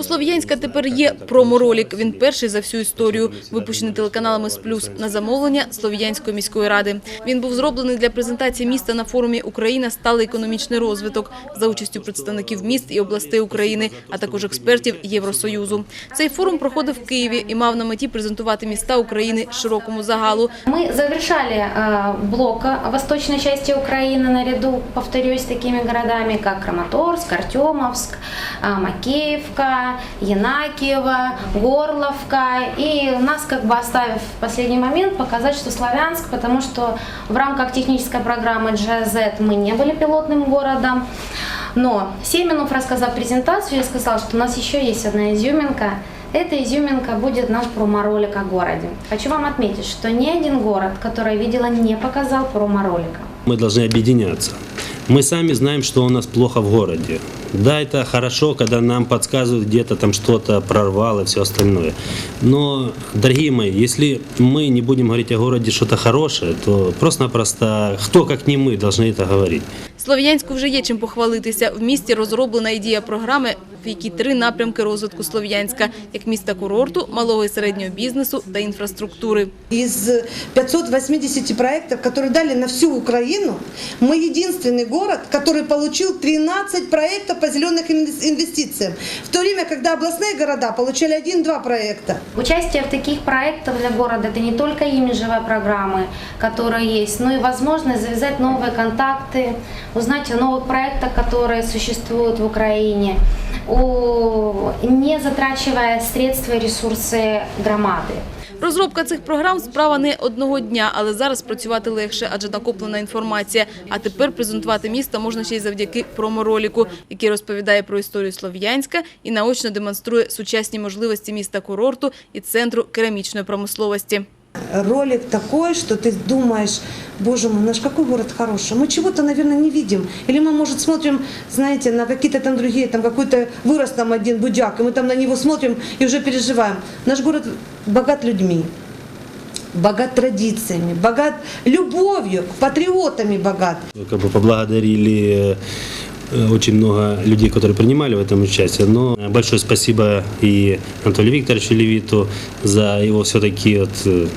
У Слов'янська тепер є проморолік. Він перший за всю історію, випущений телеканалами «С плюс» на замовлення Слов'янської міської ради. Він був зроблений для презентації міста на форумі «Україна. Сталий економічний розвиток» за участю представників міст і областей України, а також експертів Євросоюзу. Цей форум проходив в Києві і мав на меті презентувати міста України широкому загалу. Мы завершали э, блок восточной части Украины наряду, повторюсь, с такими городами, как Краматорск, Артемовск, э, Янакиево, Горловка. И нас, как бы оставив в последний момент, показать, что Славянск, потому что в рамках технической программы GZ мы не были пилотным городом. Но Семенов, рассказав презентацию, я сказал, что у нас еще есть одна изюминка. Эта изюминка будет наш промо-ролик о городе. Хочу вам отметить, что ни один город, который я видела, не показал промо-ролика. Мы должны объединяться. Мы сами знаем, что у нас плохо в городе. Да, это хорошо, когда нам подсказывают где-то там что-то прорвало и все остальное. Но, дорогие мои, если мы не будем говорить о городе что-то хорошее, то просто-напросто кто, как не мы, должны это говорить. Слов'янську вже є чим похвалитися. В місті розроблена ідея програми, в якій три напрямки розвитку Слов'янська – як міста курорту, малого і середнього бізнесу та інфраструктури. Из 580 проектов, которые дали на всю Украину, мы единственный город, который получил 13 проектов по зеленых инвес- инвестициям. В то время, когда областные города получали 1-2 проекта. Участие в таких проектах для города – это не только имиджевые программы, которые есть, но и возможность завязать новые контакты, узнать о новых проектах, которые существуют в Украине, о- не затрачивая средства и ресурсы громады. Розробка цих програм – справа не одного дня, але зараз працювати легше, адже накоплена інформація. А тепер презентувати місто можна ще й завдяки промороліку, який розповідає про історію Слов'янська і наочно демонструє сучасні можливості міста-курорту і центру керамічної промисловості. Ролик такой, что ты думаешь, боже мой, наш какой город хороший. Мы чего-то, наверное, не видим. Или мы, может, смотрим, знаете, на какие-то там другие, там какой-то вырос там один будяк, и мы там на него смотрим и уже переживаем. Наш город богат людьми, богат традициями, богат любовью, патриотами богат. Как бы поблагодарили э, очень много людей, которые принимали в этом участие. Но большое спасибо и Анатолию Викторовичу Левиту за его все-таки вот, э,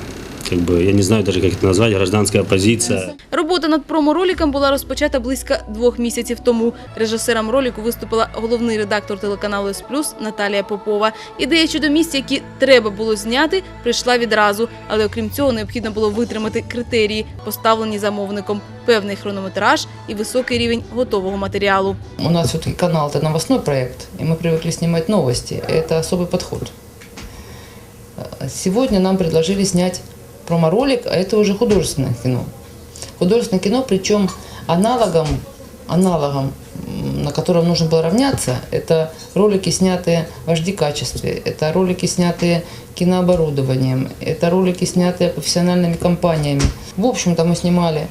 как бы, я не знаю даже, как это назвать, гражданская позиция. Робота над промороліком була розпочата близько двох місяців тому. Режисером ролику виступила головний редактор телеканалу «С плюс» Наталія Попова. Ідея щодо місць, які треба було зняти, прийшла відразу. Але окрім цього необхідно було витримати критерії, поставлені замовником, певний хронометраж і високий рівень готового матеріалу. У нас все-таки канал это новостной проект, и мы привыкли снимать новости. Это особый подход. Э, Сегодня нам предложили снять промо-ролик, а это уже художественное кино. Художественное кино, причем аналогом, аналогом, на котором нужно было равняться, это ролики, снятые в HD-качестве, это ролики, снятые кинооборудованием, это ролики, снятые профессиональными компаниями. В общем-то, мы снимали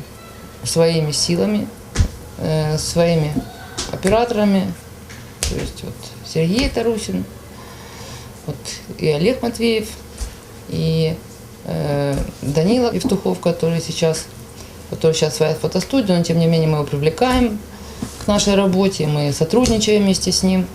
своими силами, э, своими операторами, то есть вот Сергей Тарусин, вот и Олег Матвеев, и Данила Евтухов, который сейчас, который сейчас своя фотостудия, но тем не менее мы его привлекаем к нашей работе, мы сотрудничаем вместе с ним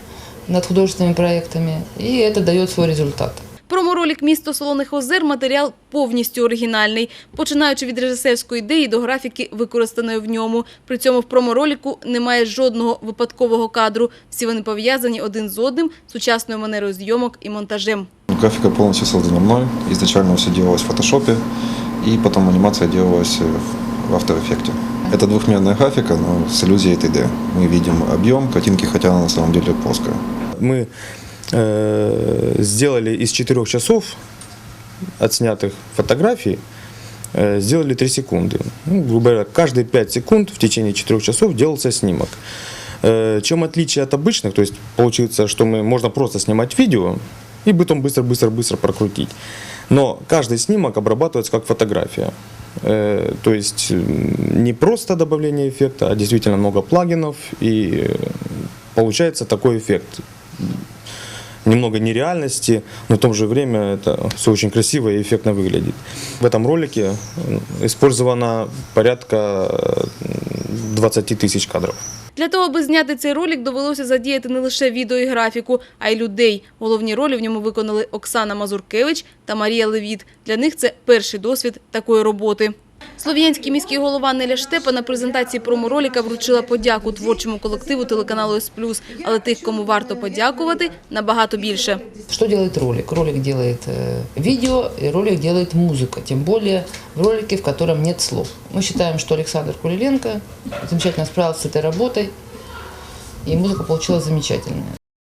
над художественными проектами, и это дает свой результат. Проморолік «Місто Солоних озер» матеріал повністю оригінальний, починаючи від режисерської ідеї до графіки, використаної в ньому. При цьому в промороліку немає жодного випадкового кадру. Всі вони пов'язані один з одним сучасною манерою зйомок і монтажем. Графика полностью создана мной. Изначально все делалось в фотошопе, и потом анимация делалась э, в After Effects. Это двухмерная графика, но с иллюзией 3D. Мы видим объем картинки, хотя она на самом деле плоская. мы э, сделали из четырех часов отснятых фотографий, э, сделали 3 секунды. Ну, грубо говоря, каждые 5 секунд в течение 4 часов делался снимок. Э, чем отличие от обычных, то есть получится, что мы можно просто снимать видео и потом быстро-быстро-быстро прокрутить. Но каждый снимок обрабатывается как фотография. Э, то есть не просто добавление эффекта, а действительно много плагинов, и э, получается такой эффект немного нереальности, но в то же время это все очень красиво и эффектно выглядит. В этом ролике использовано порядка м, 20 тысяч кадров. Для того, аби зняти цей ролик, довелося задіяти не лише відео і графіку, а й людей. Головні ролі в ньому виконали Оксана Мазуркевич та Марія Левіт. Для них це перший досвід такої роботи. Слов'янський міський голова Неля Штепа на презентації промороліка вручила подяку творчому колективу телеканалу «С+», але тих, кому варто подякувати, набагато більше. Что делает ролик? Ролик делает э, видео, и ролик делает музыка, тем более в ролике, в котором нет слов. Мы считаем, что Александр Куриленко замечательно справился с этой работой, и музыка получилась замечательная.